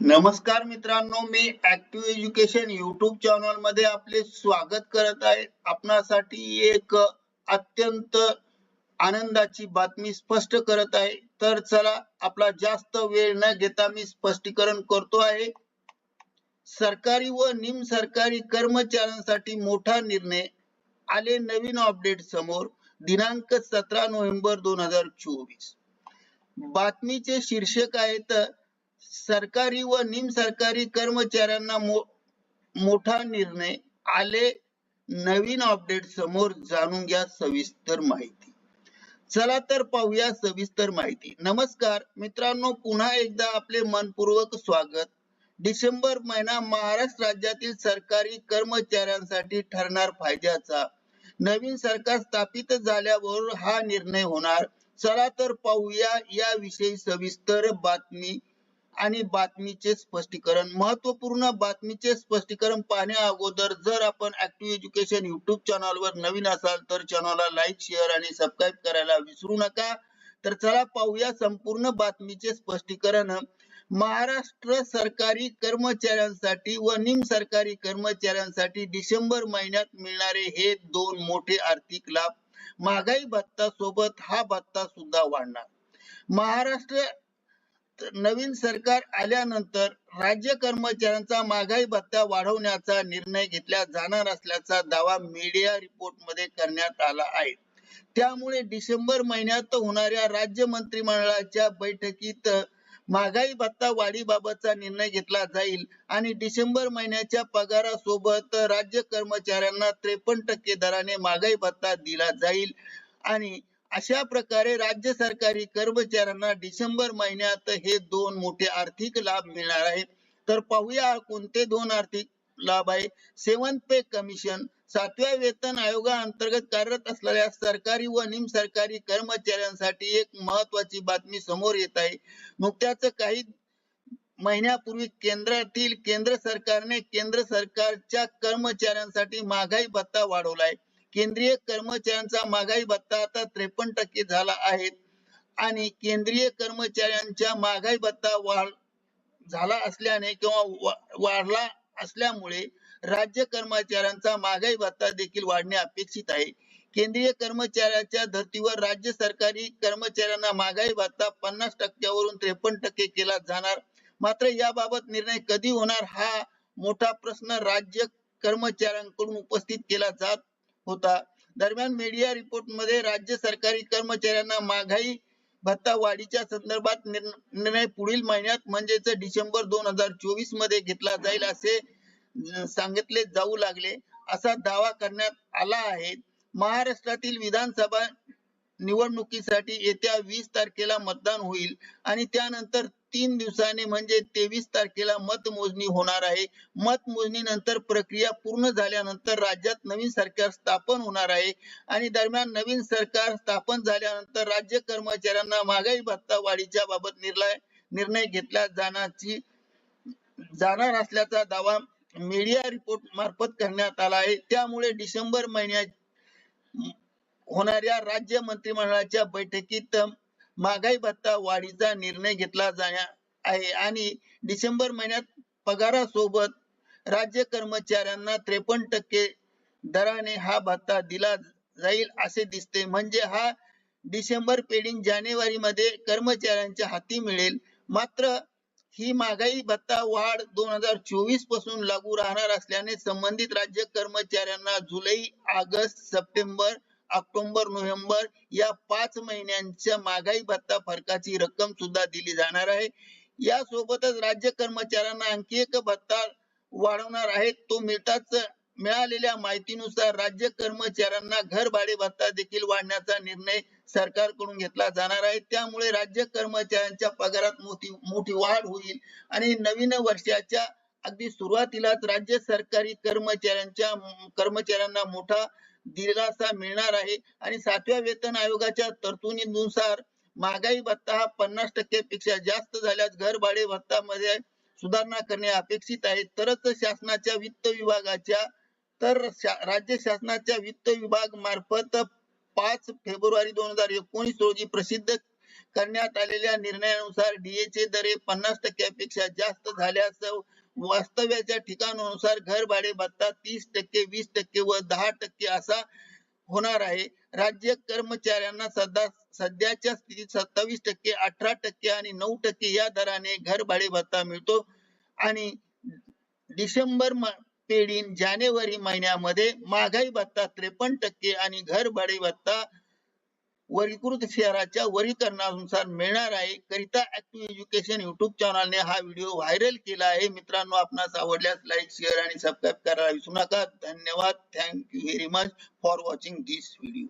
नमस्कार मित्रांनो मी ऍक्टिव्ह एज्युकेशन युट्यूब चॅनलमध्ये आपले स्वागत करत आहे. आपणासाठी एक अत्यंत आनंदाची बातमी स्पष्ट करत आहे. तर चला आपला जास्त वेळ न घेता मी स्पष्टीकरण करतो आहे. सरकारी व निम सरकारी कर्मचाऱ्यांसाठी मोठा निर्णय आले नवीन अपडेट समोर दिनांक सतरा नोव्हेंबर दोन हजार चोवीस. बातमीचे शीर्षक आहे तर सरकारी व निमसरकारी कर्मचाऱ्यांना मो, मोठा निर्णय आले. नवीन अपडेट समोर जाणून घ्या सविस्तर माहिती. चला तर पाहूया सविस्तर माहिती. नमस्कार मित्रांनो पुन्हा एकदा आपले मनपूर्वक स्वागत. डिसेंबर महिना महाराष्ट्र राज्यातील सरकारी कर्मचाऱ्यांसाठी ठरणार फायद्याचा. नवीन सरकार स्थापित झाल्यावर हा निर्णय होणार. चला तर पाहूया याविषयी सविस्तर बातमी. आणि बातमीचे स्पष्टीकरण. महत्त्वपूर्ण बातमीचे स्पष्टीकरण पाहण्या अगोदर जर आपण ऍक्टिव्ह एज्युकेशन युट्यूब चॅनलवर नवीन असाल तर चॅनलला लाईक शेअर आणि सबस्क्राईब करायला विसरू नका. तर चला पाहूया संपूर्ण बातमीचे स्पष्टीकरण. महाराष्ट्र सरकारी कर्मचाऱ्यांसाठी व निम सरकारी कर्मचाऱ्यांसाठी डिसेंबर महिन्यात मिळणारे हे दोन मोठे आर्थिक लाभ. महागाई भत्ता सोबत हा भत्ता सुद्धा वाढणार. महाराष्ट्र नवीन सरकार आल्यानंतर राज्य कर्मचाऱ्यांचा महागाई भत्ता वाढवण्याचा निर्णय घेतला जाणार असल्याचा दावा मीडिया रिपोर्टमध्ये करण्यात आला आहे. त्यामुळे डिसेंबर महिन्यात होणाऱ्या राज्य मंत्रिमंडळाच्या बैठकीत महागाई भत्ता वाढीबाबतचा निर्णय घेतला जाईल आणि डिसेंबर महिन्याच्या पगारासोबत राज्य कर्मचाऱ्यांना त्रेपन्न टक्के दराने महागाई भत्ता दिला जाईल आणि अशा प्रकारे राज्य सरकारी कर्मचाऱ्यांना डिसेंबर महिन्यात हे दोन मोठे आर्थिक लाभ मिळणार आहे तर पाहूया कोणते दोन आर्थिक लाभ आहे. सेवन पे कमिशन सातव्या वेतन आयोगाअंतर्गत कार्यरत असलेल्या सरकारी व निम सरकारी कर्मचाऱ्यांसाठी एक महत्वाची बातमी समोर येत आहे. नुकत्याच काही महिन्यापूर्वी केंद्रातील केंद्र सरकारने केंद्र सरकारच्या कर्मचाऱ्यांसाठी महागाई भत्ता वाढवलाय केंद्रीय कर्मचाऱ्यांचा महागाई भत्ता आता त्रेपन्न टक्के झाला आहे. आणि केंद्रीय कर्मचाऱ्यांच्या महागाई भत्ता वाढ झाला असल्याने किंवा वाढला असल्यामुळे राज्य कर्मचाऱ्यांचा महागाई भत्ता देखील वाढणे अपेक्षित आहे. केंद्रीय कर्मचाऱ्याच्या धर्तीवर राज्य सरकारी कर्मचाऱ्यांना महागाई भत्ता पन्नास टक्क्यावरून त्रेपन्न टक्के केला जाणार. मात्र याबाबत निर्णय कधी होणार हा मोठा प्रश्न राज्य कर्मचाऱ्यांकडून उपस्थित केला जात होता. दरम्यान मीडिया रिपोर्टमध्ये राज्य सरकारी कर्मचाऱ्यांना महागाई भत्ता वाढीच्या संदर्भात निर्णय पुढील महिन्यात म्हणजेच डिसेंबर दोन हजार चोवीसमध्ये घेतला जाईल असे सांगितले जाऊ लागले. असा दावा करण्यात आला आहे. महाराष्ट्रातील विधानसभा निवडणुकीसाठी येत्या वीस तारखेला मतदान होईल आणि त्यानंतर तीन दिवसाने म्हणजे तेवीस तारखेला मतमोजणी होणार आहे. मतमोजणी नंतर प्रक्रिया पूर्ण झाल्यानंतर राज्यात नवीन सरकार स्थापन होणार आहे. आणि दरम्यान नवीन सरकार स्थापन झाल्यानंतर राज्य कर्मचाऱ्यांना महागाई भत्ता वाढीच्या बाबत निर्णय निर्णय घेतला जाण्याची जाणार असल्याचा दावा मीडिया रिपोर्ट मार्फत करण्यात आला आहे. त्यामुळे डिसेंबर महिन्यात होणाऱ्या राज्य मंत्रिमंडळाच्या बैठकीत महागाई भत्ता वाढीचा निर्णय घेतला जाणार आहे. आणि डिसेंबर महिन्यात पगारासोबत राज्य कर्मचाऱ्यांना त्रेपन्न टक्के दराने हा भत्ता दिला जाईल असे दिसते. म्हणजे हा डिसेंबर पेडिंग जानेवारी मध्ये कर्मचाऱ्यांच्या हाती मिळेल. मात्र ही महागाई भत्ता वाढ दोन हजार चोवीसपासून लागू राहणार असल्याने संबंधित राज्य कर्मचाऱ्यांना जुलै ऑगस्ट सप्टेंबर ऑक्टोबर नोव्हेंबर या पाच महिन्यांच्या महागाई भत्ता फरकाची रक्कम सुद्धा दिली जाणार आहे. या सोबतच राज्य कर्मचाऱ्यांना आणखी एक भत्ता वाढवणार आहे तो मिळताच मिळालेल्या माहितीनुसार राज्य कर्मचाऱ्यांना घर भाडे भत्ता देखील वाढण्याचा निर्णय सरकारकडून घेतला जाणार आहे. त्यामुळे राज्य कर्मचाऱ्यांच्या पगारात मोठी मोठी वाढ होईल आणि नवीन वर्षाच्या अगदी सुरुवातीलाच राज्य सरकारी कर्मचाऱ्यांच्या कर्मचाऱ्यांना मोठा दिलासा मिळणार आहे. आणि सातव्या वेतन आयोगाच्या तरतुदीनुसार महागाई भत्ता हा पन्नास टक्के पेक्षा जास्त झाल्यास घर भाडे भत्ता मध्ये सुधारणा करणे अपेक्षित आहे. तरच शासनाच्या वित्त विभागाच्या तर राज्य शासनाच्या वित्त विभाग मार्फत पाच फेब्रुवारी दोन हजार एकोणीस रोजी प्रसिद्ध करण्यात आलेल्या निर्णयानुसार डीएचे दर हे पन्नास टक्क्यापेक्षा जास्त झाल्यास वास्तव्याच्या ठिकाणानुसार घर भाडे भत्ता तीस टक्के वीस टक्के व दहा टक्के असा होणार आहे. राज्य कर्मचाऱ्यांना सध्या सध्याच्या स्थितीत सत्तावीस टक्के अठरा टक्के आणि नऊ टक्के या दराने घर भाडे भत्ता मिळतो. आणि डिसेंबर पेढीन जानेवारी महिन्यामध्ये महागाई भत्ता त्रेपन्न टक्के आणि घर भाडे भत्ता वर्गीकृत शहराच्या वर्गीकरणानुसार मिळणार आहे. करिता ऍक्टिव्ह एज्युकेशन युट्यूब चॅनलने हा व्हिडिओ व्हायरल केला आहे. मित्रांनो आपणास आवडल्यास लाईक शेअर आणि सबस्क्राईब करायला विसरू नका. धन्यवाद. Thank you very much for watching this video